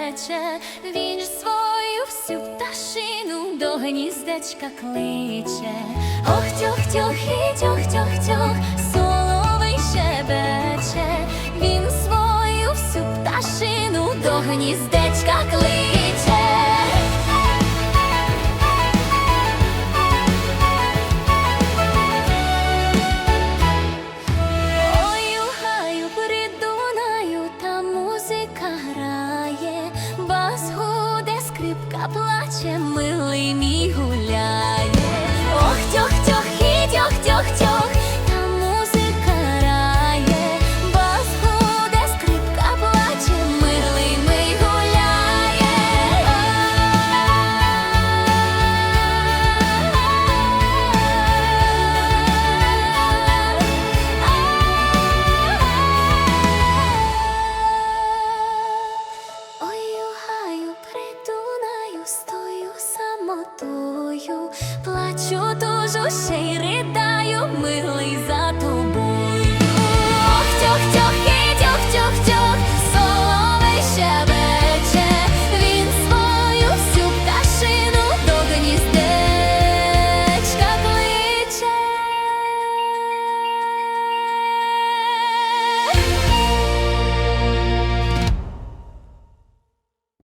плече, він ж свою всю пташину до гніздечка кличе, ох тьох тьох і тьох тьох тьох соловий щебече, він свою всю пташину до гніздечка кличе. Самотою, плачу тужу ще й ридаю, милий за